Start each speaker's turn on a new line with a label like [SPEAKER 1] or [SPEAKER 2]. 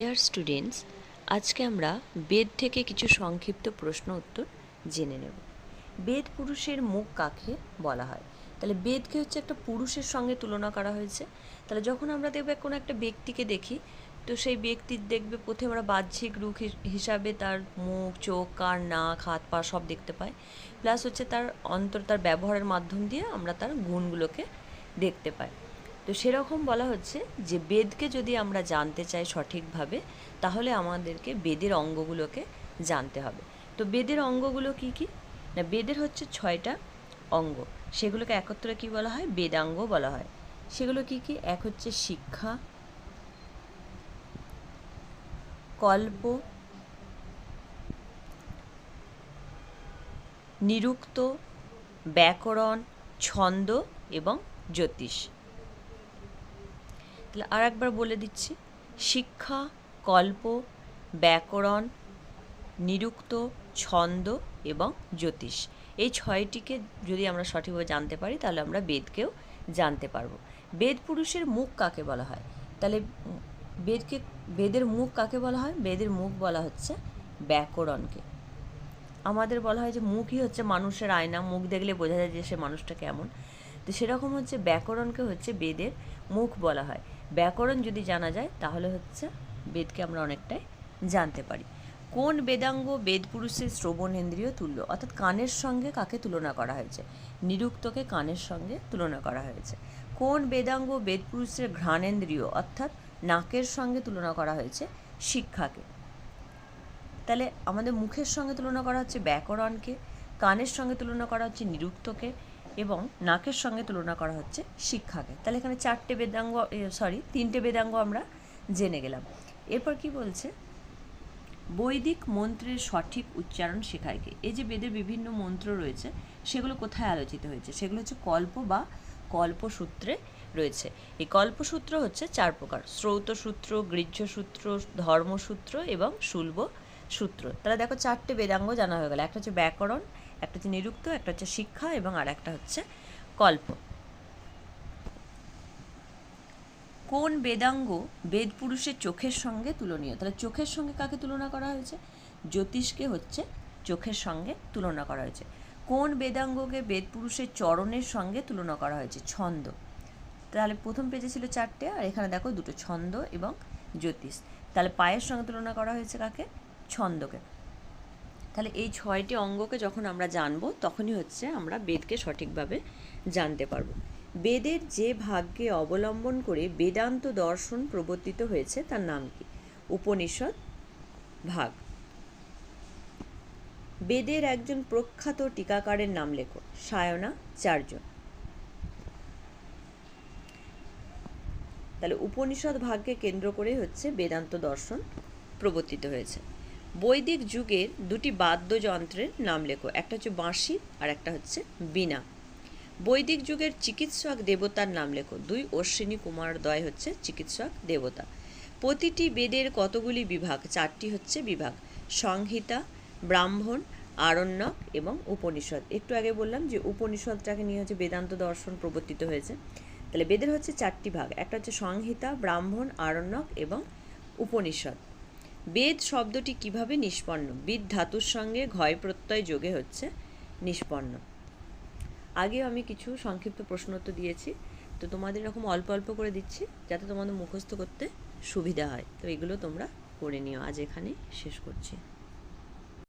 [SPEAKER 1] Dear students আজকে আমরা বেদ থেকে কিছু সংক্ষিপ্ত প্রশ্ন উত্তর জেনে নেব। বেদ পুরুষের মুখ কাকে বলা হয়? তাহলে বেদকে হচ্ছে একটা পুরুষের সঙ্গে তুলনা করা হয়েছে। তাহলে যখন আমরা দেখবে কোনো একটা ব্যক্তিকে দেখি, তো সেই ব্যক্তির দেখবে প্রথমে আমরা বাহ্যিক রূপ হিস- হিসাবে তার মুখ, চোখ, কান, নাক, হাত, পা সব দেখতে পাই। প্লাস হচ্ছে তার অন্তর, তার ব্যবহারের মাধ্যম দিয়ে আমরা তার গুণগুলোকে দেখতে পাই। তো সেরকম বলা হচ্ছে যে বেদকে যদি আমরা জানতে চাই সঠিকভাবে, তাহলে আমাদেরকে বেদের অঙ্গগুলোকে জানতে হবে। তো বেদের অঙ্গগুলো কি কি? না, বেদের হচ্ছে ছয়টা অঙ্গ। সেগুলোকে একত্রে কি বলা হয়? বেদাঙ্গ বলা হয়। সেগুলো কি কি? এক হচ্ছে শিক্ষা, কল্প, নিরুক্ত, ব্যাকরণ, ছন্দ এবং জ্যোতিষ। আর একবার বলে দিচ্ছি। শিক্ষা, কল্প, ব্যাকরণ, নিরুক্ত, ছন্দ এবং জ্যোতিষ। এই ছয়টিকে যদি আমরা সঠিকভাবে জানতে পারি, তাহলে আমরা বেদকেও জানতে পারব। বেদ পুরুষের মুখ কাকে বলা হয়? তাহলে বেদকে, বেদের মুখ কাকে বলা হয়? বেদের মুখ বলা হচ্ছে ব্যাকরণকে। আমাদের বলা হয় যে মুখই হচ্ছে মানুষের আয়না। মুখ দেখলে বোঝা যায় যে সে মানুষটা কেমন। তো সেরকম হচ্ছে ব্যাকরণকে হচ্ছে বেদের মুখ বলা হয়। ব্যাকরণ যদি জানা যায়, তাহলে হচ্ছে বেদকে আমরা অনেকটাই জানতে পারি। কোন বেদাঙ্গ বেদ পুরুষের শ্রবণেন্দ্রিয় তুল্য? অর্থাৎ কানের সঙ্গে কাকে তুলনা করা হয়েছে? নিরুক্তকে কানের সঙ্গে তুলনা করা হয়েছে। কোন বেদাঙ্গ বেদ পুরুষের ঘ্রাণেন্দ্রিয় অর্থাৎ নাকের সঙ্গে তুলনা করা হয়েছে? শিক্ষাকে। তাহলে আমাদের মুখের সঙ্গে তুলনা করা হচ্ছে ব্যাকরণকে, কানের সঙ্গে তুলনা করা হচ্ছে নিরুক্তকে এবং নাকের সঙ্গে তুলনা করা হচ্ছে শিক্ষাকে। তাহলে এখানে চারটে বেদাঙ্গ সরি তিনটে বেদাঙ্গ আমরা জেনে গেলাম। এরপর কি বলছে? বৈদিক মন্ত্রের সঠিক উচ্চারণ শেখায় এই যে বেদের বিভিন্ন মন্ত্র রয়েছে, সেগুলো কোথায় আলোচিত হয়েছে? সেগুলো হচ্ছে কল্প বা কল্পসূত্রে রয়েছে। এই কল্পসূত্র হচ্ছে চার প্রকার শ্রৌতসূত্র গৃহ্যসূত্র, ধর্মসূত্র এবং শুল্ব সূত্র তাহলে দেখো চারটে বেদাঙ্গ জানা হয়ে গেল। একটা হচ্ছে ব্যাকরণ একটা হচ্ছে নিরুক্ত, একটা হচ্ছে শিক্ষা এবং আর একটা হচ্ছে কল্প। কোন বেদাঙ্গ বেদ পুরুষের চোখের সঙ্গে তুলনীয়? তাহলে চোখের সঙ্গে কাকে তুলনা করা হয়েছে? জ্যোতিষকে হচ্ছে চোখের সঙ্গে তুলনা করা হয়েছে। কোন বেদাঙ্গকে বেদ পুরুষের চরণের সঙ্গে তুলনা করা হয়েছে? ছন্দ। তাহলে প্রথম পেজে ছিল চারটে, আর এখানে দেখো দুটো ছন্দ এবং জ্যোতিষ। তাহলে পায়ের সঙ্গে তুলনা করা হয়েছে কাকে? ছন্দকে। তাহলে এই ছয়টি অঙ্গকে যখন আমরা জানব, তখনই হচ্ছে আমরা বেদকে সঠিকভাবে জানতে পারব। বেদের যে ভাগ্যে অবলম্বন করে বেদান্ত দর্শন প্রবর্তিত হয়েছে, তার নাম কি? উপনিষদ, ভাগ। বেদের একজন প্রখ্যাত টিকাকারের নাম লেখো সায়নাচার্য তাহলে উপনিষদ ভাগকে কেন্দ্র করে হচ্ছে বেদান্ত দর্শন প্রবর্তিত হয়েছে। বৈদিক যুগের দুটি বাদ্যযন্ত্রের নাম লেখো। একটা হচ্ছে বাঁশি আর একটা হচ্ছে বীণা। বৈদিক যুগের চিকিৎসক দেবতার নাম লেখো। দুই অশ্বিনী কুমার দয় হচ্ছে চিকিৎসক দেবতা। প্রতিটি বেদের কতগুলি বিভাগ? চারটি হচ্ছে বিভাগ। সংহিতা, ব্রাহ্মণ, আরণ্যক এবং উপনিষদ। একটু আগে বললাম যে উপনিষদটাকে নিয়ে হচ্ছে বেদান্ত দর্শন প্রবর্তিত হয়েছে। তাহলে বেদের হচ্ছে চারটি ভাগ। একটা হচ্ছে সংহিতা, ব্রাহ্মণ, আরণ্যক এবং উপনিষদ। বেদ শব্দটি কীভাবে নিষ্পন্ন? বিদ ধাতুর সঙ্গে ঘয় প্রত্যয় যোগে হচ্ছে নিষ্পন্ন। আগে আমি কিছু সংক্ষিপ্ত প্রশ্ন দিয়েছি, তো তোমাদের এরকম অল্প অল্প করে দিচ্ছি যাতে তোমাদের মুখস্থ করতে সুবিধা হয়। তো এগুলো তোমরা করে নিও। আজ এখানে শেষ করছি।